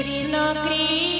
Krishna Krishna